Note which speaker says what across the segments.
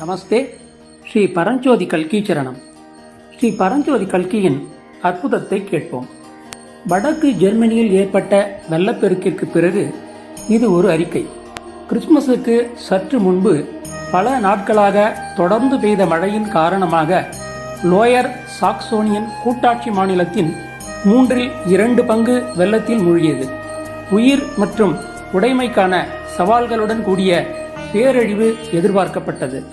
Speaker 1: நமஸ்தே. ஸ்ரீ பரஞ்சோதி கல்கி சரணம் ஸ்ரீ பரஞ்சோதி கல்கியின் அற்புதத்தை கேட்போம். வடக்கு ஜெர்மனியில் ஏற்பட்ட வெள்ளப்பெருக்கிற்கு பிறகு இது ஒரு அறிக்கை. கிறிஸ்துமஸுக்கு சற்று முன்பு பல நாட்களாக தொடர்ந்து பெய்த மழையின் காரணமாக லோயர் சாக்சோனியன் கூட்டாட்சி மாநிலத்தின் மூன்றில் இரண்டு பங்கு வெள்ளத்தில் மூழ்கியது. உயிர் மற்றும் உடைமைக்கான சவால்களுடன் கூடிய பேரழிவு எதிர்பார்க்கப்பட்டது.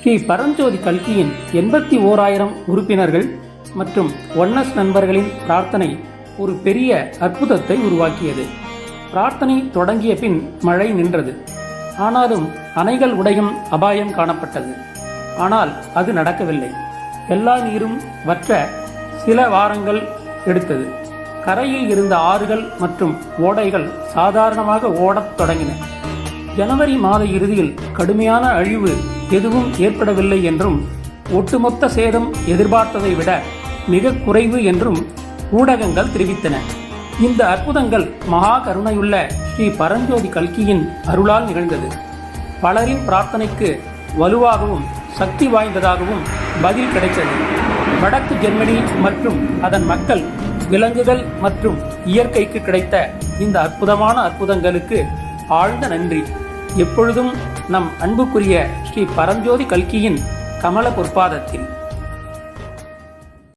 Speaker 1: ஸ்ரீ பரஞ்சோதி கல்கியின் எண்பத்தி ஓராயிரம் உறுப்பினர்கள் மற்றும் ஒன்னஸ் நண்பர்களின் பிரார்த்தனை ஒரு பெரிய அற்புதத்தை உருவாக்கியது. பிரார்த்தனை தொடங்கிய பின் மழை நின்றது. ஆனாலும் அணைகள் உடையும் அபாயம் காணப்பட்டது. ஆனால் அது நடக்கவில்லை. எல்லா நீரும் வற்ற சில வாரங்கள் எடுத்தது. கரையில் இருந்த ஆறுகள் மற்றும் ஓடைகள் சாதாரணமாக ஓடத் தொடங்கின. ஜனவரி மாத இறுதியில் கடுமையான அழிவு எதுவும் ஏற்படவில்லை என்றும் ஒட்டுமொத்த சேதம் எதிர்பார்த்ததை விட மிக குறைவு என்றும் ஊடகங்கள் தெரிவித்தன. இந்த அற்புதங்கள் மகா கருணையுள்ள ஸ்ரீ பரஞ்சோதி கல்கியின் அருளால் நிகழ்ந்தது. பலரின் பிரார்த்தனைக்கு வலுவாகவும் சக்தி வாய்ந்ததாகவும் பதில் கிடைத்தது. வடக்கு ஜெர்மனி மற்றும் அதன் மக்கள் விலங்குகள் மற்றும் இயற்கைக்கு கிடைத்த இந்த அற்புதமான அற்புதங்களுக்கு ஆழ்ந்த நன்றி. எப்பொழுதும் நம் அன்புக்குரிய ஸ்ரீ பரஞ்சோதி கல்கியின் கமல பொற்பாதத்தில்.